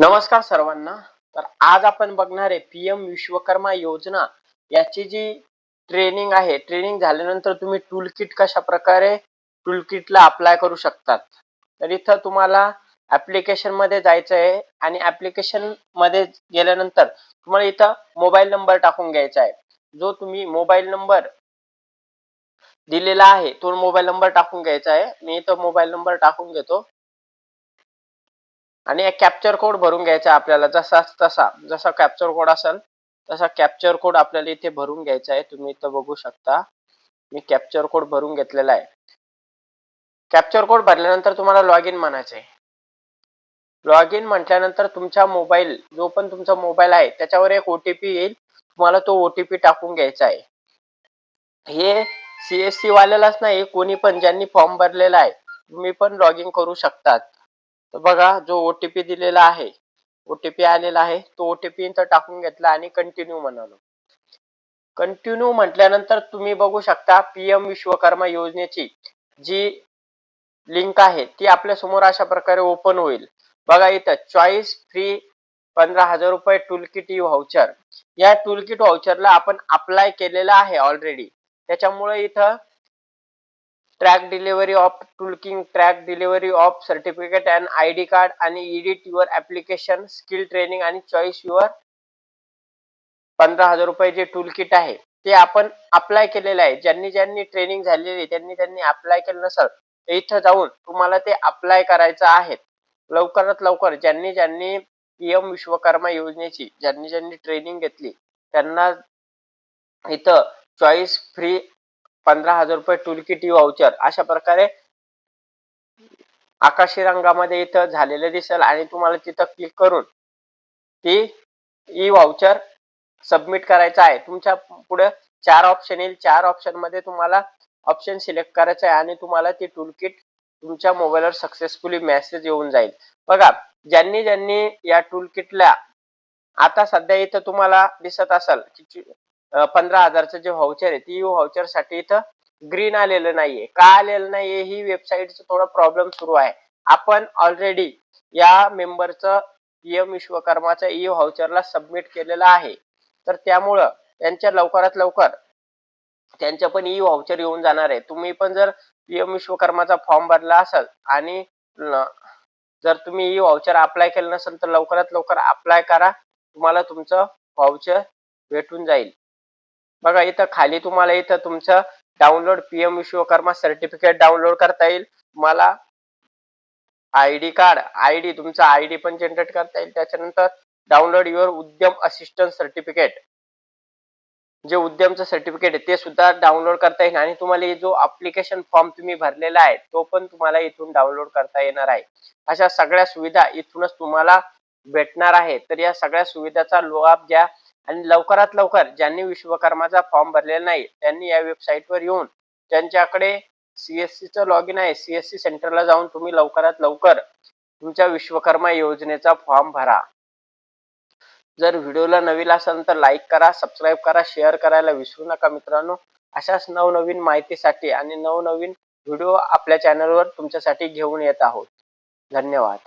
नमस्कार सर्वांना. तर आज आपण बघणार आहे पीएम विश्वकर्मा योजना. याची जी ट्रेनिंग आहे ट्रेनिंग झाल्यानंतर तुम्ही टूल किट कशा प्रकारे टूल किटला अप्लाय करू शकतात. तर इथं तुम्हाला ऍप्लिकेशनमध्ये जायचं आहे आणि ऍप्लिकेशनमध्ये गेल्यानंतर तुम्हाला इथं मोबाईल नंबर टाकून घ्यायचा आहे. जो तुम्ही मोबाईल नंबर दिलेला आहे तो मोबाईल नंबर टाकून घ्यायचा आहे. मी इथं मोबाईल नंबर टाकून घेतो. आणि एक कॅप्चर कोड भरून घ्यायचा आपल्याला. जसा तसा जसा कॅप्चर कोड असेल तसा कॅप्चर कोड आपल्याला इथे भरून घ्यायचा आहे. तुम्ही इथं बघू शकता. मी कॅप्चर कोड भरून घेतलेला आहे. कॅप्चर कोड भरल्यानंतर तुम्हाला लॉग इन म्हणायचं आहे. लॉग इन म्हटल्यानंतर तुमचा मोबाईल जो पण तुमचा मोबाईल आहे त्याच्यावर एक ओटीपी येईल. तुम्हाला तो ओटीपी टाकून घ्यायचा आहे. हे सीएससी वाल्यालाच नाही कोणी पण ज्यांनी फॉर्म भरलेला आहे तुम्ही पण लॉग इन करू शकतात. तर बघा जो ओटीपी दिलेला आहे ओटीपी आलेला आहे तो ओटीपी इथं टाकून घेतला आणि कंटिन्यू म्हणालो. कंटिन्यू म्हटल्यानंतर तुम्ही बघू शकता पीएम विश्वकर्मा योजनेची जी लिंक आहे ती आपल्यासमोर अशा प्रकारे ओपन होईल. बघा इथं चॉईस फ्री पंधरा हजार रुपये टूलकिट यू व्हाउचर या टूलकिट व्हाउचरला आपण अप्लाय केलेला आहे ऑलरेडी त्याच्यामुळे इथं track delivery of toolkit track delivery of certificate and I D card आणि edit your application skill training आणि चॉईस युअर पंधरा हजार रुपये जे टूल किट आहे ते आपण अप्लाय केलेलं आहे. ज्यांनी ज्यांनी ट्रेनिंग झालेली त्यांनी त्यांनी अप्लाय केलं नसेल तर इथं जाऊन तुम्हाला ते अप्लाय करायचं आहे. लवकरात लवकर ज्यांनी ज्यांनी पीएम विश्वकर्मा योजनेची ज्यांनी ज्यांनी ट्रेनिंग घेतली त्यांना इथं चॉईस फ्री पंधरा हजार रुपये टूलकिट वाउचर व्हाउचर अशा प्रकारे आकाशी रंगामध्ये इथं झालेलं दिसेल आणि तुम्हाला तिथं क्लिक करून ती ई व्हाउचर सबमिट करायचं आहे. तुमच्यापुढे चार ऑप्शन येईल. चार ऑप्शनमध्ये तुम्हाला ऑप्शन सिलेक्ट करायचं आहे आणि तुम्हाला ती टूलकिट तुमच्या मोबाईलवर सक्सेसफुली मेसेज येऊन जाईल. बघा ज्यांनी ज्यांनी या टूलकिटला आता सध्या इथं तुम्हाला दिसत असेल की पंधरा हजारचं जे व्हाउचर आहे ती व्हाउचरसाठी इथं ग्रीन आलेलं नाहीये. का आलेलं नाहीये? ही वेबसाईटचं थोडा प्रॉब्लेम सुरू आहे. आपण ऑलरेडी या मेंबरचं पीएम विश्वकर्माचं ई व्हाउचरला सबमिट केलेलं आहे. तर त्यामुळं त्यांच्या लवकरात लवकर त्यांच्या पण ई व्हाउचर येऊन जाणार आहे. तुम्ही पण जर पीएम विश्वकर्माचा फॉर्म भरला असाल आणि जर तुम्ही ई व्हाउचर अप्लाय केलं नसेल तर लवकरात लवकर अप्लाय करा. तुम्हाला तुमचं व्हाउचर भेटून जाईल. बघा इथं खाली तुम्हाला इथं तुमचं download PM Vishwakarma certificate download करता येईल. तुम्हाला I D card I D तुमचा आय डी पण जनरेट करता येईल. त्याच्यानंतर download your Udyam assistant certificate जे उद्यमचं सर्टिफिकेट आहे ते सुद्धा डाउनलोड करता येईल. आणि तुम्हाला जो अप्लिकेशन फॉर्म तुम्ही भरलेला आहे तो पण तुम्हाला इथून डाउनलोड करता येणार आहे. अशा सगळ्या सुविधा इथूनच तुम्हाला भेटणार आहे. तर या सगळ्या सुविधाचा लाभ घ्या. आणि लवकरात लवकर ज्यांनी विश्वकर्माचा फॉर्म भरलेला नाही त्यांनी या वेबसाईटवर येऊन त्यांच्याकडे सीएससी चं लॉग इन आहे सीएससी सेंटरला जाऊन तुम्ही लवकरात लवकर तुमच्या विश्वकर्मा योजनेचा फॉर्म भरा. जर व्हिडिओला नवीन असेल तर लाईक करा सबस्क्राईब करा शेअर करायला विसरू नका मित्रांनो. अशाच नवनवीन माहितीसाठी आणि नवनवीन व्हिडिओ आपल्या चॅनलवर तुमच्यासाठी घेऊन येत आहोत. धन्यवाद.